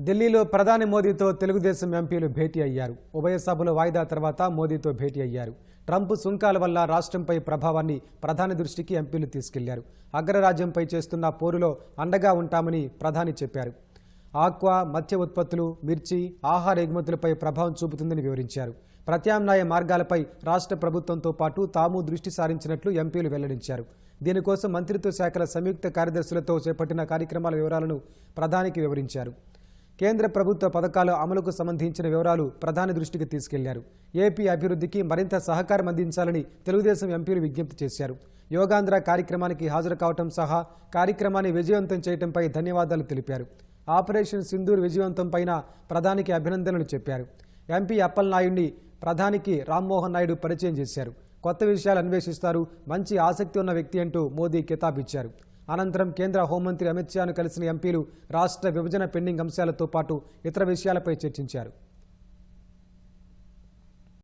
ఢిల్లీలో ప్రధాని మోదీతో తెలుగుదేశం ఎంపీలు భేటీ అయ్యారు. ఉభయ సభల వాయిదా తర్వాత మోదీతో భేటీ అయ్యారు. ట్రంప్ సుంకాల వల్ల రాష్ట్రంపై ప్రభావాన్ని ప్రధాని దృష్టికి ఎంపీలు తీసుకెళ్ళారు. అగ్రరాజ్యంపై చేస్తున్న పోరులో అండగా ఉంటామని ప్రధాని చెప్పారు. ఆక్వా మత్స్య ఉత్పత్తులు మిర్చి ఆహార ఎగుమతులపై ప్రభావం చూపుతుందని వివరించారు. ప్రత్యామ్నాయ మార్గాలపై రాష్ట్ర ప్రభుత్వంతో పాటు తాము దృష్టి సారించినట్లు ఎంపీలు వెల్లడించారు. దీనికోసం మంత్రిత్వ శాఖల సంయుక్త కార్యదర్శులతో చేపట్టిన కార్యక్రమాల వివరాలను ప్రధానికి వివరించారు. కేంద్ర ప్రభుత్వ పథకాల అమలుకు సంబంధించిన వివరాలు ప్రధాని దృష్టికి తీసుకెళ్ళారు. ఏపీ అభివృద్ధికి మరింత సహకారం అందించాలని తెలుగుదేశం ఎంపీలు విజ్ఞప్తి చేశారు. యోగాంధ్ర కార్యక్రమానికి హాజరు కావటం సహా కార్యక్రమాన్ని విజయవంతం చేయడంపై ధన్యవాదాలు తెలిపారు. ఆపరేషన్ సింధూర్ విజయవంతం పైన ప్రధానికి అభినందనలు చెప్పారు. ఎంపీ అప్పలనాయుడిని ప్రధానికి రామ్మోహన్ నాయుడు పరిచయం చేశారు. కొత్త విషయాలు అన్వేషిస్తారు మంచి ఆసక్తి ఉన్న వ్యక్తి అంటూ మోదీ కితాబిచ్చారు. అనంతరం కేంద్ర హోంమంత్రి అమిత్ షాను కలిసిన ఎంపీలు రాష్ట్ర విభజన పెండింగ్ అంశాలతో పాటు ఇతర విషయాలపై చర్చించారు.